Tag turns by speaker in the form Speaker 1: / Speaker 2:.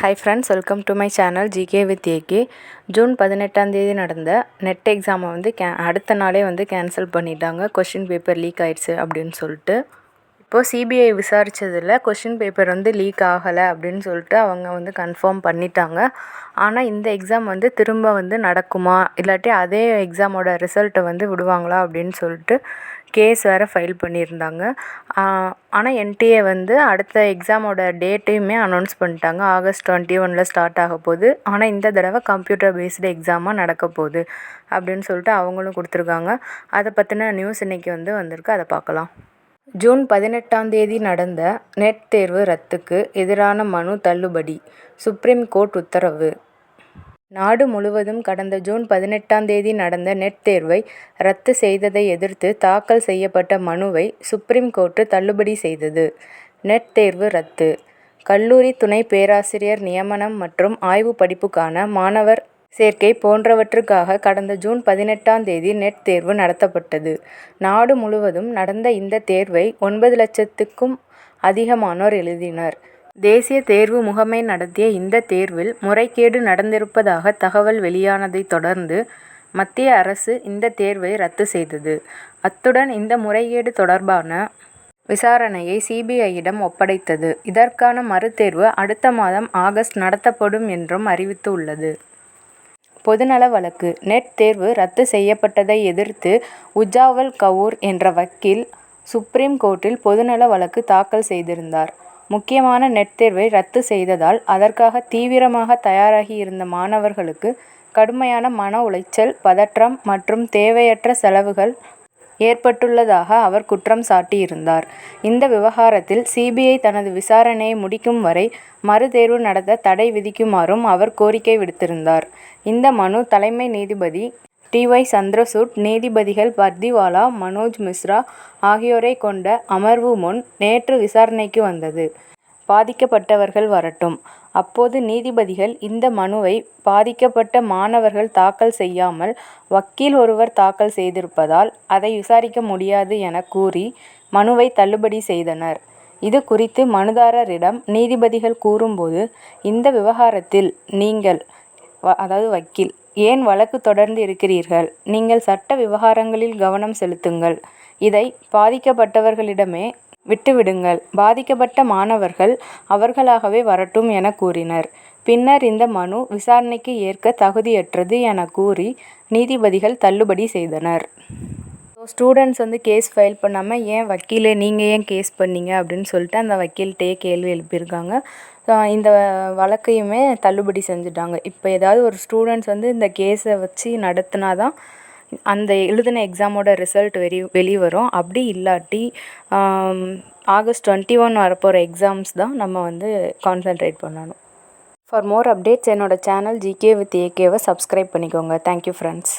Speaker 1: Hi friends welcome to my channel GK with AK June பதினெட்டாம் தேதி நடந்த net எக்ஸாமை வந்து கே அடுத்த நாளே வந்து கேன்சல் பண்ணிட்டாங்க. கொஷின் பேப்பர் லீக் ஆயிடுச்சு அப்படின்னு சொல்லிட்டு. இப்போது சிபிஐ விசாரித்ததில் கொஷின் பேப்பர் வந்து லீக் ஆகலை அப்படின்னு சொல்லிட்டு அவங்க வந்து கன்ஃபார்ம் பண்ணிட்டாங்க. ஆனால் இந்த எக்ஸாம் வந்து திரும்ப வந்து நடக்குமா? இல்லாட்டி அதே எக்ஸாமோட ரிசல்ட்டை வந்து விடுவாங்களா அப்படின்னு சொல்லிட்டு கேஸ் வேறு ஃபைல் பண்ணியிருந்தாங்க. ஆனால் என்டிஏ வந்து அடுத்த எக்ஸாமோட டேட்டையுமே அனௌன்ஸ் பண்ணிட்டாங்க. ஆகஸ்ட் டுவெண்ட்டி ஒனில் ஸ்டார்ட் ஆக போகுது. ஆனால் இந்த தடவை கம்ப்யூட்டர் பேஸ்டு எக்ஸாமாக நடக்க போகுது அப்படின்னு சொல்லிட்டு அவங்களும் கொடுத்துருக்காங்க. அதை பற்றின நியூஸ் இன்றைக்கி வந்து வந்திருக்கு. அதை பார்க்கலாம் ஜூன் பதினெட்டாம் தேதி நடந்த நெட் தேர்வு ரத்துக்கு எதிரான மனு தள்ளுபடி. சுப்ரீம் கோர்ட் உத்தரவு. நாடு முழுவதும் கடந்த ஜூன் பதினெட்டாம் தேதி நடந்த நெட் தேர்வை ரத்து செய்ததை எதிர்த்து தாக்கல் செய்யப்பட்ட மனுவை சுப்ரீம் கோர்ட்டு தள்ளுபடி செய்தது. நெட் தேர்வு ரத்து கல்லூரி துணை பேராசிரியர் நியமனம் மற்றும் ஆய்வு படிப்புக்கான மாணவர் சேர்க்கை போன்றவற்றுக்காக கடந்த ஜூன் பதினெட்டாம் தேதி நெட் தேர்வு நடத்தப்பட்டது. நாடு முழுவதும் நடந்த இந்த தேர்வை ஒன்பது லட்சத்துக்கும் அதிகமானோர் எழுதினர். தேசிய தேர்வு முகமை நடத்திய இந்த தேர்வில் முறைகேடு நடந்திருப்பதாக தகவல் வெளியானதைத் தொடர்ந்து மத்திய அரசு இந்த தேர்வை ரத்து செய்தது. அத்துடன் இந்த முறைகேடு தொடர்பான விசாரணையை சிபிஐயிடம் ஒப்படைத்தது. இதற்கான மறுதேர்வு அடுத்த மாதம் ஆகஸ்ட் நடத்தப்படும் என்றும் அறிவித்துள்ளது. பொதுநல வழக்கு நெட் தேர்வு ரத்து செய்யப்பட்டதை எதிர்த்து உஜாவல் கவுர் என்ற வக்கீல் சுப்ரீம் கோர்ட்டில் பொதுநல வழக்கு தாக்கல் செய்திருந்தார். முக்கியமான நெட் தேர்வை ரத்து செய்ததால் அதற்காக தீவிரமாக தயாராகி இருந்த மாணவர்களுக்கு கடுமையான மன உளைச்சல் பதற்றம் மற்றும் தேவையற்ற செலவுகள் ஏற்பட்டுள்ளதாக அவர் குற்றம் சாட்டியிருந்தார். இந்த விவகாரத்தில் சிபிஐ தனது விசாரணையை முடிக்கும் வரை மறுதேர்வு நடத்த தடை விதிக்குமாறும் அவர் கோரிக்கை விடுத்திருந்தார். இந்த மனு தலைமை நீதிபதி டி. ஒய். சந்திரசூட் நீதிபதிகள் பர்திவாலா மனோஜ் மிஸ்ரா ஆகியோரைக் கொண்ட அமர்வு முன் நேற்று விசாரணைக்கு வந்தது. பாதிக்கப்பட்டவர்கள் வரட்டும். அப்போது நீதிபதிகள் இந்த மனுவை பாதிக்கப்பட்ட மாணவர்கள் தாக்கல் செய்யாமல் வக்கீல் ஒருவர் தாக்கல் செய்திருப்பதால் அதை விசாரிக்க முடியாது என கூறி மனுவை தள்ளுபடி செய்தனர். இது குறித்து மனுதாரரிடம் நீதிபதிகள் கூறும்போது இந்த விவகாரத்தில் நீங்கள் அதாவது வக்கீல் ஏன் வழக்கு தொடர்ந்து இருக்கிறீர்கள். நீங்கள் சட்ட விவகாரங்களில் கவனம் செலுத்துங்கள். இதை பாதிக்கப்பட்டவர்களிடமே விட்டுவிடுங்கள். பாதிக்கப்பட்ட மாணவர்கள் அவர்களாகவே வரட்டும் என கூறினர். பின்னர் இந்த மனு விசாரணைக்கு ஏற்க தகுதியற்றது என கூறி நீதிபதிகள் தள்ளுபடி செய்தனர். ஸ்டூடெண்ட்ஸ் வந்து கேஸ் ஃபைல் பண்ணாமல் ஏன் வக்கீலே நீங்கள் ஏன் கேஸ் பண்ணீங்க அப்படின்னு சொல்லிட்டு அந்த வக்கீல்கிட்டயே கேள்வி எழுப்பியிருக்காங்க. இந்த வழக்கையுமே தள்ளுபடி செஞ்சுட்டாங்க. இப்போ ஏதாவது ஒரு ஸ்டூடெண்ட்ஸ் வந்து இந்த கேஸை வச்சு நடத்தினா தான் அந்த எழுதின எக்ஸாமோட ரிசல்ட் வெளி வெளி வரும். அப்படி இல்லாட்டி ஆகஸ்ட் டுவெண்ட்டி ஒன் வரப்போகிற எக்ஸாம்ஸ் தான் நம்ம வந்து கான்சென்ட்ரேட் பண்ணணும் ஃபார் மோர் அப்டேட்ஸ் என்னோடய சேனல் ஜிகே வித் ஏகேவை சப்ஸ்கிரைப் பண்ணிக்கோங்க தேங்க்யூ ஃப்ரெண்ட்ஸ்